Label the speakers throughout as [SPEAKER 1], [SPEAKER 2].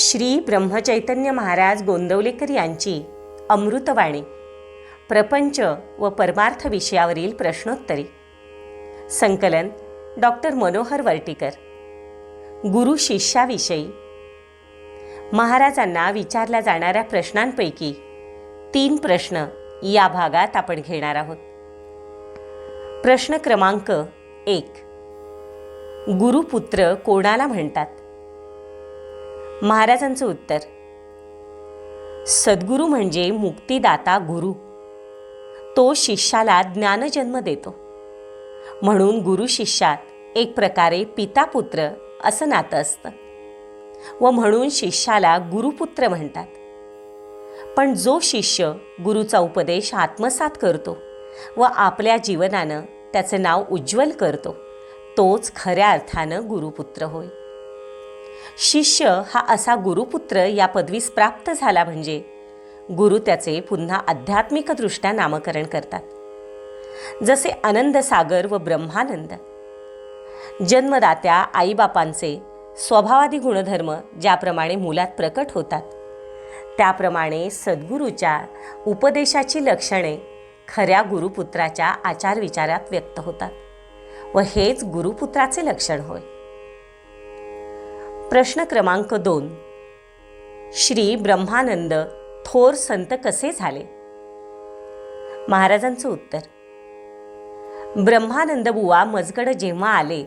[SPEAKER 1] श्री ब्रह्मचैतन्य महाराज गोंदवलेकर यांची अमृतवाणी प्रपंच व परमार्थ विषयावरील प्रश्नोत्तरे. संकलन डॉक्टर मनोहर वर्टीकर. गुरु शिष्याविषयी. महाराजांना विचारल्या जाणाऱ्या प्रश्नांपैकी तीन प्रश्न या भागात आपण घेणार आहोत. प्रश्न क्रमांक एक. गुरुपुत्र कोणाला म्हणतात? महाराजांचं उत्तर. सद्गुरू म्हणजे मुक्तिदाता गुरु. तो शिष्याला ज्ञानजन्म देतो. म्हणून गुरु शिष्यात एक प्रकारे पिता पुत्र असं नातं असतं. व म्हणून शिष्याला गुरुपुत्र म्हणतात. पण जो शिष्य गुरुचा उपदेश आत्मसात करतो व आपल्या जीवनानं त्याचं नाव उज्ज्वल करतो तोच खऱ्या अर्थानं गुरुपुत्र होय. शिष्य हा असा गुरुपुत्र या पदवीस प्राप्त झाला म्हणजे गुरु त्याचे पुन्हा आध्यात्मिकदृष्ट्या नामकरण करतात. जसे आनंद सागर व ब्रह्मानंद. जन्मदात्या आईबापांचे स्वभावादी गुणधर्म ज्याप्रमाणे मुलात प्रकट होतात त्याप्रमाणे सद्गुरूच्या उपदेशाची लक्षणे खऱ्या गुरुपुत्राच्या आचारविचारात व्यक्त होतात व हेच गुरुपुत्राचे लक्षण होय. प्रश्न क्रमांक दोन. श्री ब्रह्मानंद थोर संत कसे झाले? महाराजांचं उत्तर. ब्रह्मानंद बुवा मजगड जेव्हा आले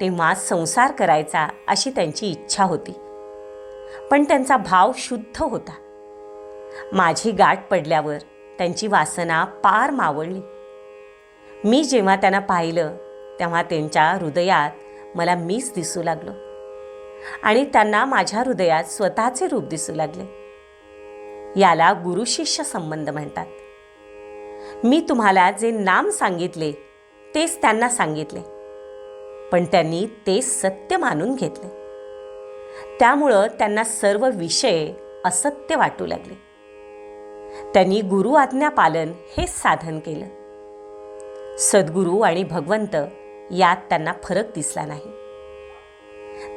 [SPEAKER 1] तेव्हा संसार करायचा अशी त्यांची इच्छा होती. पण त्यांचा भाव शुद्ध होता. माझी गाठ पडल्यावर त्यांची वासना पार मावळली. मी जेव्हा त्यांना पाहिलं तेव्हा त्यांच्या हृदयात मला मीच दिसू लागलो. आणि त्यांना माझ्या हृदयात स्वतःचे रूप दिसू लागले. याला गुरुशिष्य संबंध म्हणतात. मी तुम्हाला जे नाम सांगितले तेच त्यांना सांगितले. पण त्यांनी ते सत्य मानून घेतले. त्यामुळं त्यांना सर्व विषय असत्य वाटू लागले. त्यांनी गुरु आज्ञा पालन हे साधन केलं. सद्गुरू आणि भगवंत यात त्यांना फरक दिसला नाही.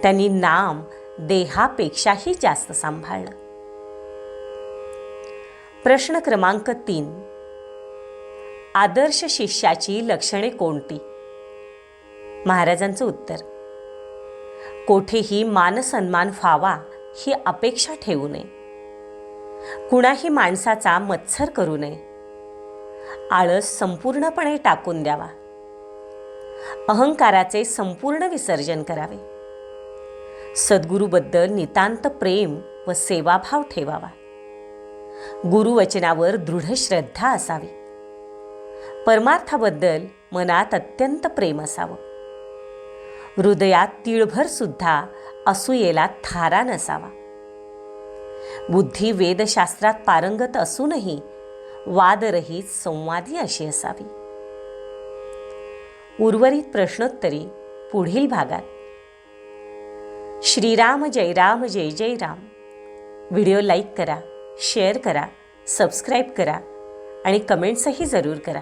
[SPEAKER 1] त्यांनी नाम देहापेक्षाही जास्त सांभाळलं. प्रश्न क्रमांक तीन. आदर्श शिष्याची लक्षणे कोणती? महाराजांचं उत्तर. कोठेही मानसन्मान व्हावा ही अपेक्षा ठेवू नये. कुणाही माणसाचा मत्सर करू नये. आळस संपूर्णपणे टाकून द्यावा. अहंकाराचे संपूर्ण विसर्जन करावे. सद्गुरूबद्दल नितांत प्रेम व सेवाभाव ठेवावा. गुरुवचनावर दृढ श्रद्धा असावी. परमार्थाबद्दल मनात अत्यंत प्रेम असावं. हृदयात तिळभर सुद्धा असूयेला थारा नसावा. बुद्धी वेदशास्त्रात पारंगत असूनही वादरहित संवादी अशी असावी. उर्वरित प्रश्नोत्तरी पुढील भागात. श्रीराम जय राम जय जय राम. व्हिडिओ लाईक करा शेअर करा सबस्क्राईब करा आणि कमेंट्सही जरूर करा.